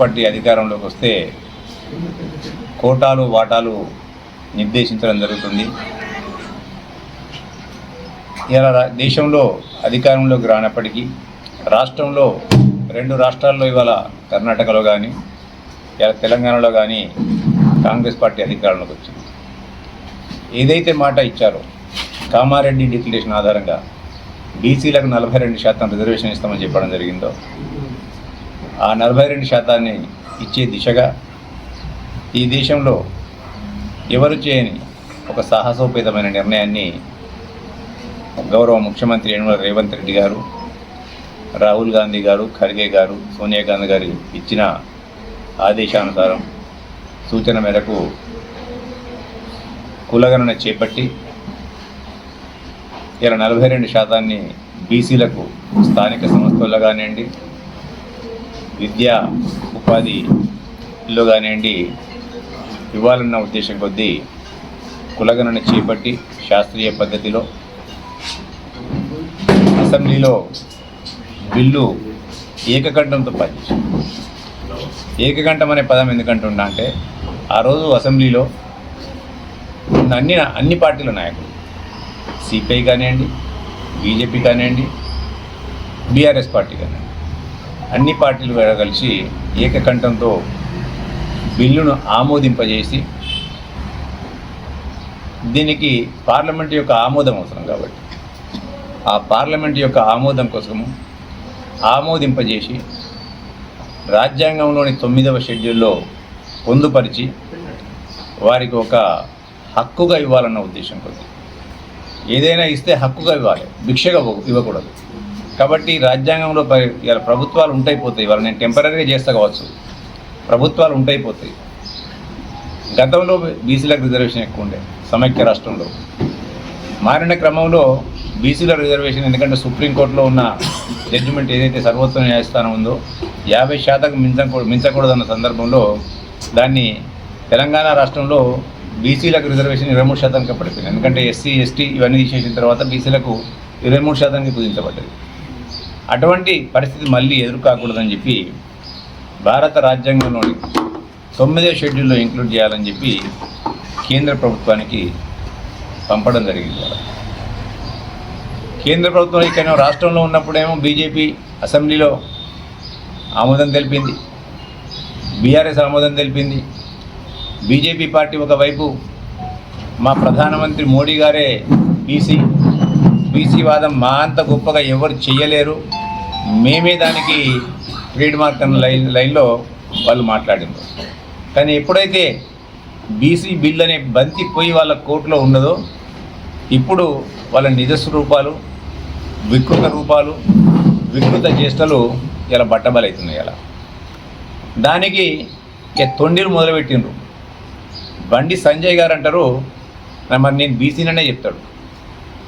Party అధికారంలోకి వస్తే కోటాలు వాటాలు నిర్దేశించడం జరుగుతుంది. ఇలా రా- దేశంలో అధికారంలోకి రానప్పటికీ రాష్ట్రంలో రెండు రాష్ట్రాల్లో ఇవాళ కర్ణాటకలో కానీ ఇలా తెలంగాణలో కానీ కాంగ్రెస్ పార్టీ అధికారంలోకి వచ్చింది. ఏదైతే మాట ఇచ్చారో కామారెడ్డి డిక్లరేషన్ ఆధారంగా బీసీలకు నలభై రెండు శాతం రిజర్వేషన్ ఇస్తామని చెప్పడం జరిగిందో ఆ నలభై రెండు శాతాన్ని ఇచ్చే దిశగా ఈ దేశంలో ఎవరు చేయని ఒక సాహసోపేతమైన నిర్ణయాన్ని గౌరవ ముఖ్యమంత్రి యనమల రేవంత్ రెడ్డి గారు రాహుల్ గాంధీ గారు ఖర్గే గారు సోనియా గాంధీ గారు ఇచ్చిన ఆదేశానుసారం సూచన మేరకు కులగణన చేపట్టి ఇలా నలభై రెండు శాతాన్ని బీసీలకు స్థానిక సంస్థల్లో కానివ్వండి విద్యా ఉపాధిలో కానివ్వండి ఇవ్వాలన్న ఉద్దేశం కొద్దీ కులగణన చేపట్టి శాస్త్రీయ పద్ధతిలో అసెంబ్లీలో బిల్లు ఏకకంఠంతో పనిచేసింది ఏకకంఠం అనే పదం ఎందుకంటున్నా అంటే ఆ రోజు అసెంబ్లీలో ఉన్న అన్ని అన్ని పార్టీల నాయకులు సిపిఐ కానివ్వండి బీజేపీ కానివ్వండి బీఆర్ఎస్ పార్టీ కానివ్వండి అన్ని పార్టీలు కలిసి ఏకకంఠంతో బిల్లును ఆమోదింపజేసి దీనికి పార్లమెంట్ యొక్క ఆమోదం అవసరం కాబట్టి. ఆ పార్లమెంట్ యొక్క ఆమోదం కోసము ఆమోదింపజేసి రాజ్యాంగంలోని తొమ్మిదవ షెడ్యూల్లో పొందుపరిచి వారికి ఒక హక్కుగా ఇవ్వాలన్న ఉద్దేశం కొద్ది. ఏదైనా ఇస్తే హక్కుగా ఇవ్వాలి భిక్షగా ఇవ్వకూడదు. కాబట్టి రాజ్యాంగంలో ఇవాళ ప్రభుత్వాలు ఉంటాయి పోతాయి ఇవాళ నేను టెంపరీగా చేస్తా కావచ్చు. ప్రభుత్వాలు ఉంటాయి పోతాయి గతంలో బీసీలకు రిజర్వేషన్ ఎక్కువ ఉండే సమైక్య రాష్ట్రంలో. మారిన క్రమంలో బీసీల రిజర్వేషన్ ఎందుకంటే సుప్రీంకోర్టులో ఉన్న జడ్జిమెంట్ ఏదైతే సర్వోత్తమ న్యాయస్థానం ఉందో యాభై శాతం మించకూడదు మించకూడదన్న సందర్భంలో దాన్ని తెలంగాణ రాష్ట్రంలో బీసీలకు రిజర్వేషన్ ఇరవై మూడు శాతానికి పడిపోయింది ఎందుకంటే ఎస్సీ ఎస్టీ ఇవన్నీ తీసేసిన తర్వాత బీసీలకు ఇరవై మూడు శాతానికి కుదించబడ్డది. అటువంటి పరిస్థితి మళ్ళీ ఎదురుకాకూడదని చెప్పి భారత రాజ్యాంగంలోని తొమ్మిదో షెడ్యూల్లో ఇంక్లూడ్ చేయాలని చెప్పి కేంద్ర ప్రభుత్వానికి పంపడం జరిగింది. కేంద్ర ప్రభుత్వం ఇక్కడ రాష్ట్రంలో ఉన్నప్పుడేమో బీజేపీ అసెంబ్లీలో ఆమోదం తెలిపింది. బీఆర్ఎస్ ఆమోదం తెలిపింది. బీజేపీ పార్టీ ఒకవైపు మా ప్రధానమంత్రి మోడీ గారే బీసీ బీసీ వాదం మా అంత గొప్పగా ఎవరు చేయలేరు మేమే దానికి ట్రేడ్ మార్క్ అన్న లైన్ లైన్లో వాళ్ళు మాట్లాడింది కానీ ఎప్పుడైతే బీసీ బిల్ అనే బంతి పోయి వాళ్ళ కోర్టులో ఉన్నదో ఇప్పుడు వాళ్ళ నిజస్వరూపాలు వికృత రూపాలు వికృత చేష్టలు ఇలా బట్టబలవుతున్నాయి ఇలా దానికి ఇక తొండిలు మొదలుపెట్టిండ్రు. బండి సంజయ్ గారు అంటారు మరి నేను బీసీననే చెప్తాడు.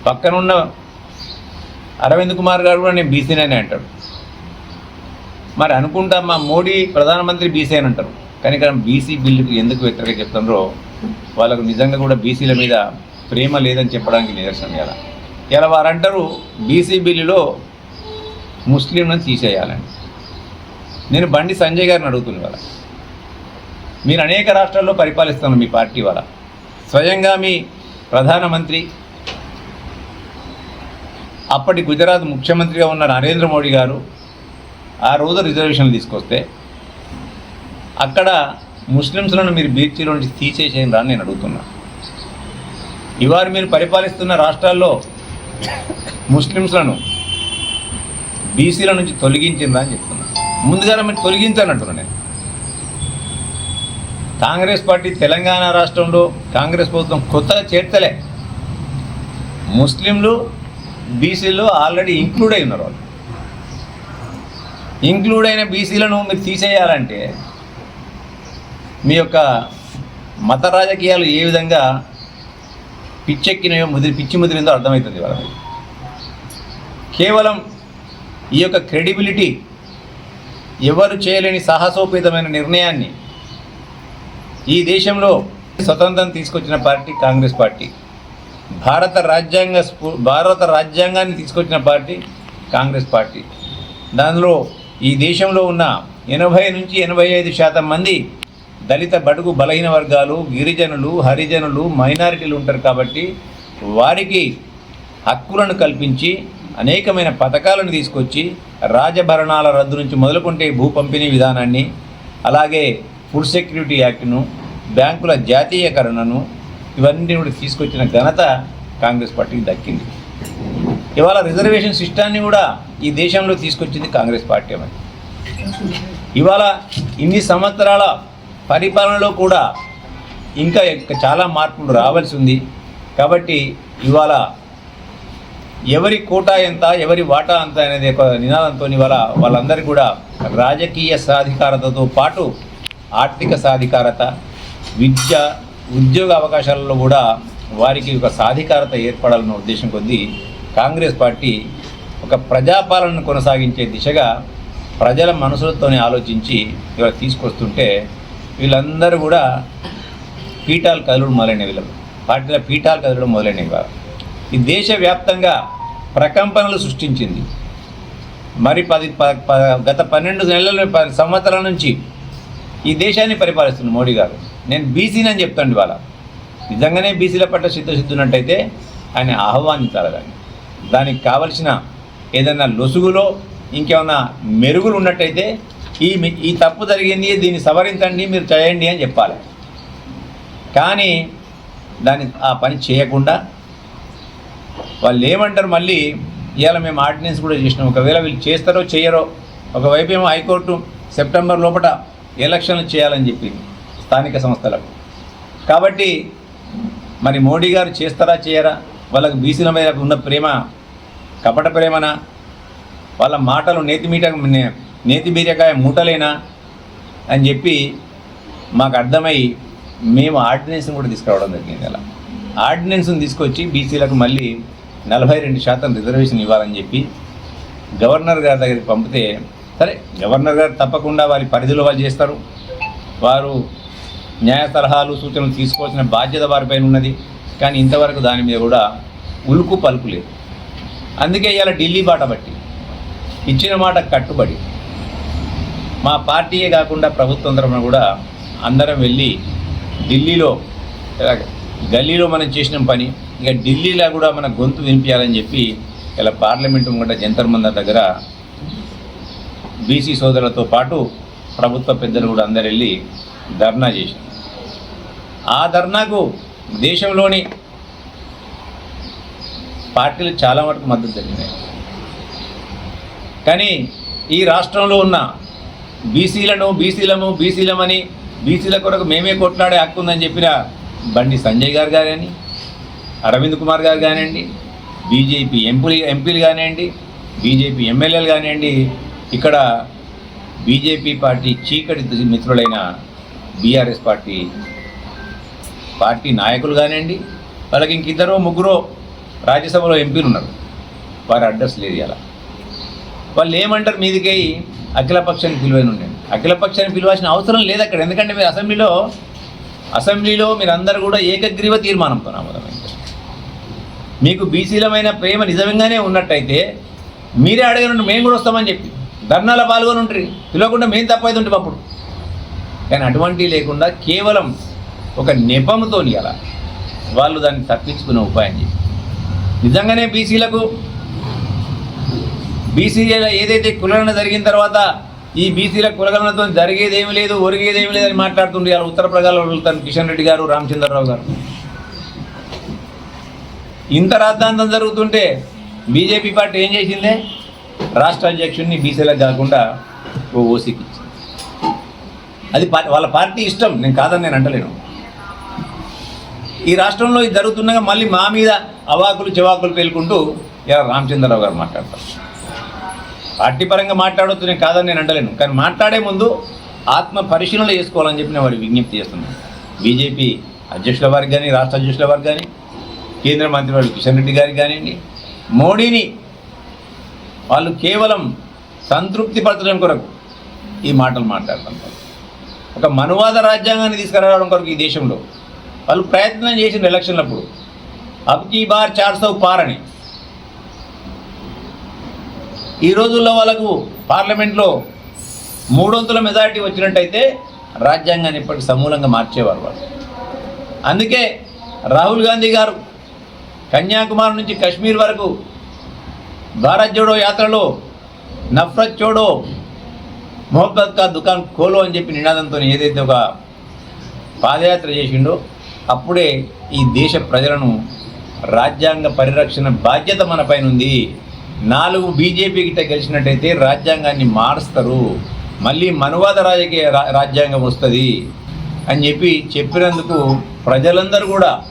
పక్కనున్న అరవింద్ కుమార్ గారు కూడా నేను బీసీనే అంటాడు. మరి అనుకుంటా మా మోడీ ప్రధానమంత్రి బీసీ అని అంటారు. కానీ ఇక్కడ బీసీ బిల్లుకు ఎందుకు వ్యతిరేక చెప్తున్నారో వాళ్ళకు నిజంగా కూడా బీసీల మీద ప్రేమ లేదని చెప్పడానికి నిదర్శనం ఇలా ఇలా వారు అంటారు బీసీ బిల్లులో ముస్లింలను తీసేయాలని. నేను బండి సంజయ్ గారిని అడుగుతున్నాను వాళ్ళ మీరు అనేక రాష్ట్రాల్లో పరిపాలిస్తున్నారు మీ పార్టీ వాళ్ళ స్వయంగా మీ ప్రధానమంత్రి అప్పటి గుజరాత్ ముఖ్యమంత్రిగా ఉన్న నరేంద్ర మోడీ గారు ఆ రోజు రిజర్వేషన్లు తీసుకొస్తే అక్కడ ముస్లిమ్స్లను మీరు బీర్చీలో నుంచి తీసేసేయండి అని నేను అడుగుతున్నా. ఇవాళ మీరు పరిపాలిస్తున్న రాష్ట్రాల్లో ముస్లిమ్స్లను బీసీల నుంచి తొలగించిందా అని చెప్తున్నా. ముందుగా మీరు తొలగించానంటున్నా నేను. కాంగ్రెస్ పార్టీ తెలంగాణ రాష్ట్రంలో కాంగ్రెస్ ప్రభుత్వం కొత్తగా చేర్చలే. ముస్లింలు బీసీలో ఆల్రెడీ ఇంక్లూడ్ అయి ఉన్నారు వాళ్ళు. ఇంక్లూడ్ అయిన బీసీలను మీరు తీసేయాలంటే మీ యొక్క మత రాజకీయాలు ఏ విధంగా పిచ్చెక్కినయో ముదిరి పిచ్చి ముదిరిందో అర్థమవుతుంది వాళ్ళకి కేవలం ఈ యొక్క క్రెడిబిలిటీ ఎవరు చేయలేని సాహసోపేతమైన నిర్ణయాన్ని ఈ దేశంలో స్వతంత్రం తీసుకొచ్చిన పార్టీ కాంగ్రెస్ పార్టీ భారత రాజ్యాంగ స్ఫూ భారత రాజ్యాంగాన్ని తీసుకొచ్చిన పార్టీ కాంగ్రెస్ పార్టీ. దానిలో ఈ దేశంలో ఉన్న ఎనభై నుంచి ఎనభై ఐదు శాతం మంది దళిత బడుగు బలహీన వర్గాలు గిరిజనులు హరిజనులు మైనారిటీలు ఉంటారు కాబట్టి వారికి హక్కులను కల్పించి అనేకమైన పథకాలను తీసుకొచ్చి రాజభరణాల రద్దు నుంచి మొదలుకుంటే భూ పంపిణీ విధానాన్ని అలాగే ఫుడ్ సెక్యూరిటీ యాక్ట్ను బ్యాంకుల జాతీయకరణను ఇవన్నీ కూడా తీసుకొచ్చిన ఘనత కాంగ్రెస్ పార్టీకి దక్కింది. ఇవాళ రిజర్వేషన్ సిస్టాన్ని కూడా ఈ దేశంలో తీసుకొచ్చింది కాంగ్రెస్ పార్టీ అని ఇవాళ ఇన్ని సంవత్సరాల పరిపాలనలో కూడా ఇంకా చాలా మార్పులు రావాల్సి ఉంది. కాబట్టి ఇవాళ ఎవరి కోటా ఎంత ఎవరి వాటా ఎంత అనేది ఒక నినాదంతో ఇవాళ వాళ్ళందరికీ కూడా రాజకీయ సాధికారతతో పాటు ఆర్థిక సాధికారత విద్య ఉద్యోగ అవకాశాలలో కూడా వారికి ఒక సాధికారత ఏర్పడాలన్న ఉద్దేశం కొద్దీ కాంగ్రెస్ పార్టీ ఒక ప్రజాపాలనను కొనసాగించే దిశగా ప్రజల మనసులతోనే ఆలోచించి ఇలా తీసుకొస్తుంటే వీళ్ళందరూ కూడా పీఠాలు కదలడం మొదలైన వీళ్ళు పార్టీల పీఠాలు కదలడం మొదలైనవి వారు ఈ దేశవ్యాప్తంగా ప్రకంపనలు సృష్టించింది. మరి పది గత పన్నెండు నెలల సంవత్సరాల నుంచి ఈ దేశాన్ని పరిపాలిస్తుంది మోడీ గారు. నేను బీసీని అని చెప్తాను ఇవాళ. నిజంగానే బీసీల పట్ల సిద్ధసిద్ధున్నట్టయితే ఆయన ఆహ్వానించాలి దాన్ని. దానికి కావలసిన ఏదైనా లొసుగులో ఇంకేమైనా మెరుగులు ఉన్నట్టయితే ఈ ఈ తప్పు జరిగింది దీన్ని సవరించండి మీరు చేయండి అని చెప్పాలి. కానీ దాన్ని ఆ పని చేయకుండా వాళ్ళు ఏమంటారు మళ్ళీ ఇవాళ మేము ఆర్డినెన్స్ కూడా చేసినాం. ఒకవేళ వీళ్ళు చేస్తారో చేయరో ఒకవైపు ఏమో హైకోర్టు సెప్టెంబర్ లోపల ఎలక్షన్లు చేయాలని చెప్పింది. స్థానిక సంస్థలకు. కాబట్టి మరి మోడీ గారు చేస్తారా చేయరా? వాళ్ళకు బీసీల మీద ఉన్న ప్రేమ కపట ప్రేమనా? వాళ్ళ మాటలు నేతి మీట నేతి బీరకాయ మూటలేనా? అని చెప్పి మాకు అర్థమై మేము ఆర్డినెన్స్ని కూడా తీసుకురావడం జరిగింది అలా ఆర్డినెన్స్ని తీసుకొచ్చి బీసీలకు మళ్ళీ నలభై రెండు శాతం రిజర్వేషన్ ఇవ్వాలని చెప్పి గవర్నర్ గారి దగ్గరికి పంపితే సరే గవర్నర్ గారు తప్పకుండా వారి పరిధిలో వాళ్ళు చేస్తారు. వారు న్యాయ సలహాలు సూచనలు తీసుకోవాల్సిన బాధ్యత వారిపైన ఉన్నది. కానీ ఇంతవరకు దాని మీద కూడా ఉలుకు పలుకు లేదు. అందుకే ఇవాళ ఢిల్లీ బాట బట్టి ఇచ్చిన మాట కట్టుబడి. మా పార్టీయే కాకుండా ప్రభుత్వం తరఫున కూడా అందరం వెళ్ళి ఢిల్లీలో గల్లీలో మనం చేసిన పని ఇక ఢిల్లీలో కూడా మన గొంతు వినిపించాలని చెప్పి ఇలా పార్లమెంటు ముంగట జంతర్ మందర్ దగ్గర బీసీ సోదరులతో పాటు ప్రభుత్వ పెద్దలు కూడా అందరు వెళ్ళి ధర్నా చేశారు. ఆ ధర్నాకు దేశంలోని పార్టీలు చాలా మటుకు మద్దతు జరిగినాయి కానీ ఈ రాష్ట్రంలో ఉన్న బీసీలను బీసీలము బీసీలమని బీసీల కొరకు మేమే కొట్లాడే హక్కు ఉందని చెప్పిన బండి సంజయ్ గారు కానీ అరవింద్ కుమార్ గారు కానివ్వండి బీజేపీ ఎంపీ ఎంపీలు కానివ్వండి బీజేపీ ఎమ్మెల్యేలు కానివ్వండి ఇక్కడ బీజేపీ పార్టీ చీకటి మిత్రులైన బీఆర్ఎస్ పార్టీ పార్టీ నాయకులు కానివ్వండి వాళ్ళకి ఇంక ఇద్దరు ముగ్గురో రాజ్యసభలో ఎంపీలు ఉన్నారు. వారి అడ్రస్ లేదు ఇలా వాళ్ళు ఏమంటారు మీదికై? అఖిలపక్షాన్ని పిలువైన ఉండండి అఖిలపక్షాన్ని పిలవాల్సిన అవసరం లేదు అక్కడ. ఎందుకంటే మీరు అసెంబ్లీలో అసెంబ్లీలో మీరందరూ కూడా ఏకగ్రీవ తీర్మానంతో ఆమోదమైంది. మీకు బీసీలమైన ప్రేమ నిజంగానే ఉన్నట్టయితే మీరే అడగనుండి మేము కూడా వస్తామని చెప్పి. ధర్నాల పాల్గొని ఉంటారు పిలవకుండా మేము తప్పైతే ఉంటాం అప్పుడు. కానీ అటువంటివి లేకుండా కేవలం ఒక నెపంతో అలా వాళ్ళు దాన్ని తప్పించుకునే ఉపాయం చెప్పి నిజంగానే బీసీలకు? బీసీల ఏదైతే కులగణన జరిగిన తర్వాత ఈ బీసీల కులగణనతో జరిగేది ఏమి లేదు ఒరిగేది ఏమి లేదని మాట్లాడుతుండే అలా ఉత్తర ప్రజల్లో వెళ్తాను కిషన్ రెడ్డి గారు రామచంద్రరావు గారు. ఇంత రాద్ధాంతం జరుగుతుంటే బీజేపీ పార్టీ ఏం చేసిందే? రాష్ట్ర అధ్యక్షుడిని బీసీలకు కాకుండా ఓ ఓసీకి ఇచ్చింది. అది వాళ్ళ పార్టీ ఇష్టం నేను కాదని నేను అంటలేను. ఈ రాష్ట్రంలో ఇది జరుగుతుండగా మళ్ళీ మా మీద అవాకులు చివాకులు పేలుకుంటూ ఇలా రామచంద్రరావు గారు మాట్లాడతారు. పార్టీ పరంగా మాట్లాడొచ్చు నేను కాదని నేను అంటలేను. కానీ మాట్లాడే ముందు ఆత్మ పరిశీలన చేసుకోవాలని చెప్పి నేను వారికి విజ్ఞప్తి చేస్తున్నాను. బీజేపీ అధ్యక్షుల వారికి కానీ రాష్ట్ర అధ్యక్షుల వారికి కానీ కేంద్ర మంత్రి వాళ్ళు కిషన్ రెడ్డి గారికి కానివ్వండి మోడీని వాళ్ళు కేవలం సంతృప్తి పరచడం కొరకు ఈ మాటలు మాట్లాడుతున్నారు. ఒక మనువాద రాజ్యాంగాన్ని తీసుకురావడం కొరకు ఈ దేశంలో వాళ్ళు ప్రయత్నం చేసిన ఎలక్షన్లప్పుడు అబ్కీ బార్ చార్ సౌ పార్ అని ఈ రోజుల్లో వాళ్ళకు పార్లమెంట్లో మూడొంతుల మెజారిటీ వచ్చినట్టయితే రాజ్యాంగాన్ని ఇప్పటికి సమూలంగా మార్చేవారు వాళ్ళు. అందుకే రాహుల్ గాంధీ గారు కన్యాకుమారి నుంచి కశ్మీర్ వరకు భారత్ జోడో యాత్రలో నఫ్రత్ చోడో మొహబ్బత్ కా దుకాన్ కోలో అని చెప్పి నినాదంతో ఏదైతే ఒక పాదయాత్ర చేసిండో అప్పుడే ఈ దేశ ప్రజలను రాజ్యాంగ పరిరక్షణ బాధ్యత మన పైన ఉంది నాలుగు బీజేపీ గిట్ట గెలిచినట్టయితే రాజ్యాంగాన్ని మారుస్తారు. మళ్ళీ మనువాద రాజకీయ రా- రాజ్యాంగం వస్తుంది అని చెప్పి చెప్పినందుకు ప్రజలందరూ కూడా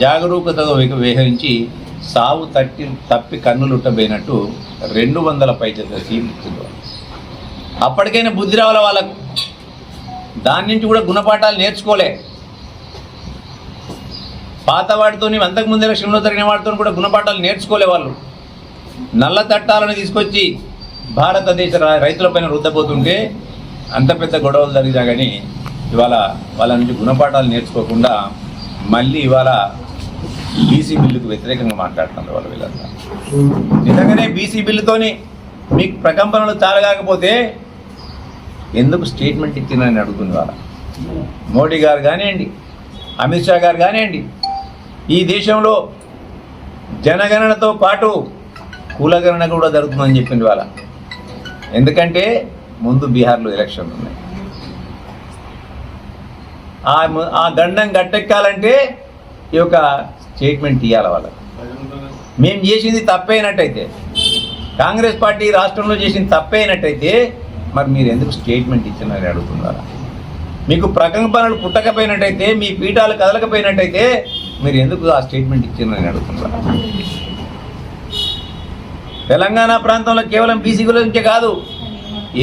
జాగరూకతతో విక- వ్యవహరించి సావు తట్టి తప్పి కన్నులుట్టబోయినట్టు రెండు వందల పైచల సీట్లు అప్పటికైనా బుద్ధి రావాల వాళ్ళకు? దాని నుంచి కూడా గుణపాఠాలు నేర్చుకోలే. పాత వాటితోని అంతకుముందు ఎలక్షన్లో జరిగిన వాటితో కూడా గుణపాఠాలు నేర్చుకోలే వాళ్ళు నల్ల చట్టాలను తీసుకొచ్చి భారతదేశ రైతులపైన రుద్దపోతుంటే అంత పెద్ద గొడవలు జరిగినా కానీ ఇవాళ వాళ్ళ నుంచి గుణపాఠాలు నేర్చుకోకుండా మళ్ళీ ఇవాళ బీసీ బిల్లుకు వ్యతిరేకంగా మాట్లాడుతున్నారు వాళ్ళు వీళ్ళంతా. నిజంగానే బీసీ బిల్లుతోని మీకు ప్రకంపనలు చాలగాకపోతే ఎందుకు స్టేట్మెంట్ ఇచ్చిందని అడుగుతుంది వాళ్ళ? మోడీ గారు కానివ్వండి అమిత్ షా గారు కానివ్వండి ఈ దేశంలో జనగణనతో పాటు కులగణన కూడా జరుగుతుందని చెప్పింది వాళ్ళ ఎందుకంటే ముందు బీహార్లో ఎలక్షన్లు ఉన్నాయి. ఆ ఆ గండం గట్టెక్కాలంటే ఈ యొక్క స్టేట్మెంట్ ఇవ్వాలి వాళ్ళకు. మేము చేసింది తప్పైనట్టయితే కాంగ్రెస్ పార్టీ రాష్ట్రంలో చేసింది తప్పైనట్టయితే మరి మీరు ఎందుకు స్టేట్మెంట్ ఇచ్చినారని అడుగుతున్నారా? మీకు ప్రకంపనలు పుట్టకపోయినట్టయితే మీ పీఠాలు కదలకపోయినట్టయితే మీరు ఎందుకు ఆ స్టేట్మెంట్ ఇచ్చిందని అడుగుతున్నారా తెలంగాణ ప్రాంతంలో కేవలం బీసీ గురించే కాదు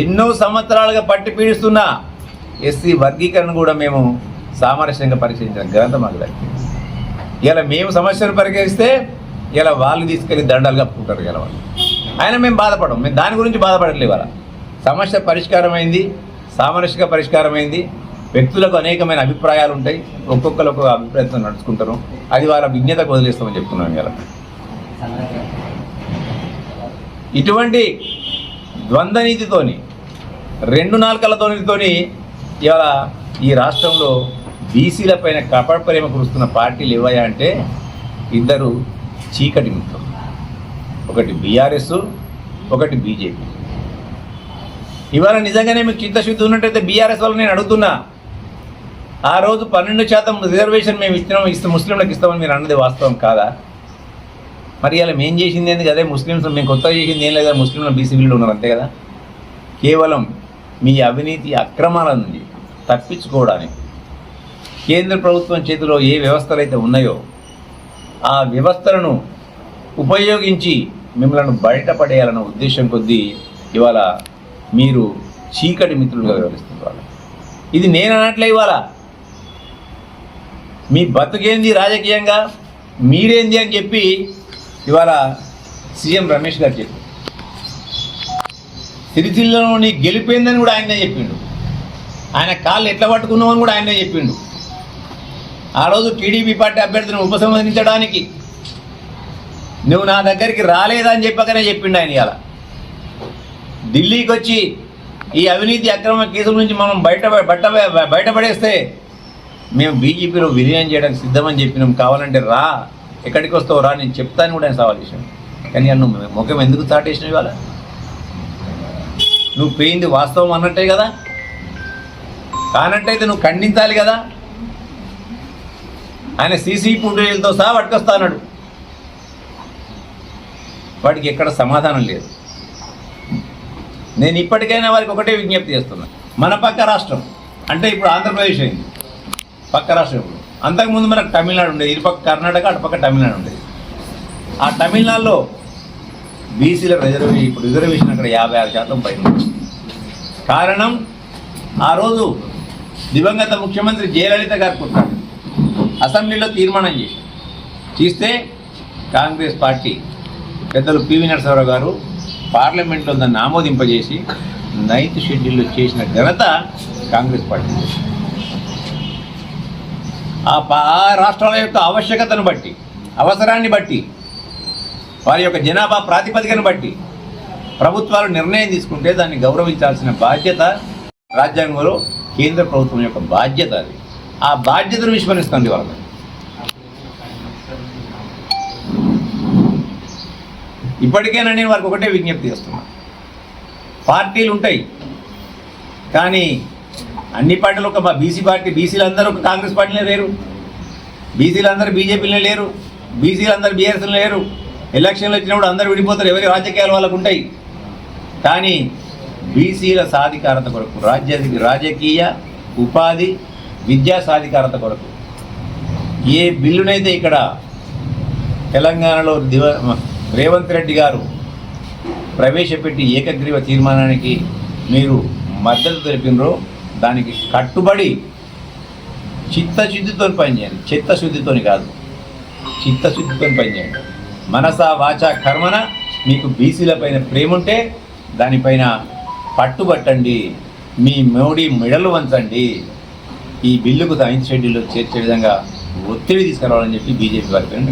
ఎన్నో సంవత్సరాలుగా పట్టి పీడిస్తున్న ఎస్సీ వర్గీకరణ కూడా మేము సామరస్యంగా పరిశీలించిన గ్రంథం మాకు దక్కింది. ఇలా మేము సమస్యను పరిగణిస్తే ఇలా వాళ్ళు తీసుకెళ్ళి దండాలు కప్పుకుంటారు ఇలా వాళ్ళు. ఆయన మేము బాధపడం మేము దాని గురించి బాధపడట్లేదు ఇవాళ. సమస్య పరిష్కారమైంది సామరస్యక పరిష్కారమైంది. వ్యక్తులకు అనేకమైన అభిప్రాయాలు ఉంటాయి. ఒక్కొక్కరు ఒక్కొక్క అభిప్రాయంతో నడుచుకుంటారు. అది వాళ్ళ విజ్ఞతకు వదిలేస్తామని చెప్తున్నాం ఇలా ఇటువంటి ద్వంద్వనీతితోని రెండు నాలుకలతోనితోని ఇవాళ ఈ రాష్ట్రంలో బీసీల పైన కపట ప్రేమ కురుస్తున్న పార్టీలు ఏవయ్యా అంటే ఇద్దరు చీకటి మిత్రులు. ఒకటి బీఆర్ఎస్ ఒకటి బీజేపీ. ఇవాళ నిజంగానే మీకు చిత్తశుద్ధి ఉన్నట్టయితే బీఆర్ఎస్ వల్ల నేను అడుగుతున్నా. ఆ రోజు పన్నెండు శాతం రిజర్వేషన్ మేము ఇస్తున్నాం ఇస్తే ముస్లింలకు ఇస్తామని మీరు అన్నది వాస్తవం కాదా? మరి ఇలా మేం చేసింది ఏంది అదే ముస్లిమ్స్ మేము కొత్తగా చేసింది ఏం లేదా ముస్లింలు బీసీబీలు ఉన్నారు అంతే కదా? కేవలం మీ అవినీతి అక్రమాల నుండి తప్పించుకోవడానికి కేంద్ర ప్రభుత్వం చేతిలో ఏ వ్యవస్థలు అయితే ఉన్నాయో ఆ వ్యవస్థలను ఉపయోగించి మిమ్మల్ని బయటపడేయాలన్న ఉద్దేశం కొద్దీ ఇవాళ మీరు చీకటి మిత్రులుగా వ్యవహరిస్తున్నారు. ఇది నేను అనట్లే ఇవాళ. మీ బతుకేంది రాజకీయంగా? మీరేంది అని చెప్పి ఇవాళ సీఎం రమేష్ గారు చెప్పారు. సిరిసిల్లలో గెలిపోయిందని కూడా ఆయనే చెప్పిండు. ఆయన కాళ్ళు ఎట్లా పట్టుకున్నామని కూడా ఆయనే చెప్పిండు. ఆ రోజు టీడీపీ పార్టీ అభ్యర్థిని ఉపసంహరించడానికి నువ్వు నా దగ్గరికి రాలేదని చెప్పకనే చెప్పిండు ఆయన ఇవాళ. ఢిల్లీకి వచ్చి ఈ అవినీతి అక్రమ కేసుల నుంచి మనం బయట బట్ట బయటపడేస్తే మేము బీజేపీలో విలీనం చేయడానికి సిద్ధమని చెప్పినాం. కావాలంటే రా ఎక్కడికి వస్తావు రా నేను చెప్తాను కూడా ఆయన సవాల్ చేశాను కానీ అన్న నువ్వు ముఖం ఎందుకు చాటేసినావు ఇవాళ? నువ్వు పోయింది వాస్తవం అన్నట్టే కదా? కానట్టయితే నువ్వు ఖండించాలి కదా? ఆయన సీసీ ఫుటేజ్లతో సహా పట్టుకొస్తా అన్నాడు. వాడికి ఎక్కడ సమాధానం లేదు. నేను ఇప్పటికైనా వారికి ఒకటే విజ్ఞప్తి చేస్తున్నా. మన పక్క రాష్ట్రం అంటే ఇప్పుడు ఆంధ్రప్రదేశ్ అయింది. పక్క రాష్ట్రం ఇప్పుడు. అంతకుముందు మనకు తమిళనాడు ఉండేది. ఇటు పక్క కర్ణాటక అటు పక్క తమిళనాడు ఉండేది. ఆ తమిళనాడులో బీసీల రిజర్వేషన్ ఇప్పుడు రిజర్వేషన్ అక్కడ యాభై ఆరు శాతం పైన కారణం ఆ రోజు దివంగత ముఖ్యమంత్రి జయలలిత గారు కొట్టాడు అసెంబ్లీలో తీర్మానం చేశారు. చేస్తే కాంగ్రెస్ పార్టీ పెద్దలు పివి నరసింహరావు గారు పార్లమెంట్లో దాన్ని ఆమోదింపజేసి నైన్త్ షెడ్యూల్లో చేసిన ఘనత కాంగ్రెస్ పార్టీ. ఆ రాష్ట్రాల యొక్క ఆవశ్యకతను బట్టి అవసరాన్ని బట్టి వారి యొక్క జనాభా ప్రాతిపదికను బట్టి ప్రభుత్వాలు నిర్ణయం తీసుకుంటే దాన్ని గౌరవించాల్సిన బాధ్యత రాజ్యాంగంలో కేంద్ర ప్రభుత్వం యొక్క బాధ్యత అది. ఆ బాధ్యతను విస్మరిస్తుంది వాళ్ళు ఇప్పటికైనా నేను వారికి ఒకటే విజ్ఞప్తి చేస్తున్నా. పార్టీలు ఉంటాయి కానీ అన్ని పార్టీలు ఒక బీసీ పార్టీ బీసీలు అందరూ ఒక కాంగ్రెస్ పార్టీలో లేరు. బీసీలు అందరూ బీజేపీలో లేరు. బీసీలు అందరూ బీఆర్ఎస్లో లేరు. ఎలక్షన్లు వచ్చినప్పుడు అందరూ విడిపోతారు. ఎవరి రాజకీయాలు వాళ్ళకు ఉంటాయి. కానీ బీసీల సాధికారత కొరకు రాజ్య రాజకీయ ఉపాధి విద్యా సాధికారత కొరకు ఏ బిల్లునైతే ఇక్కడ తెలంగాణలో దివ రేవంత్ రెడ్డి గారు ప్రవేశపెట్టి ఏకగ్రీవ తీర్మానానికి మీరు మద్దతు తెలిపినరో దానికి కట్టుబడి చిత్తశుద్ధితో పనిచేయండి. చిత్తశుద్ధితోని కాదు. చిత్తశుద్ధితో పనిచేయండి. మనస వాచ కర్మన మీకు బీసీల పైన ప్రేమ ఉంటే దానిపైన పట్టుబట్టండి. మీ మోడీ మెడలు వంచండి. ఈ బిల్లుకు సైన్స్ షెడ్యూల్లో చేర్చే విధంగా ఒత్తిడి తీసుకురావాలని చెప్పి బీజేపీ వారి పైన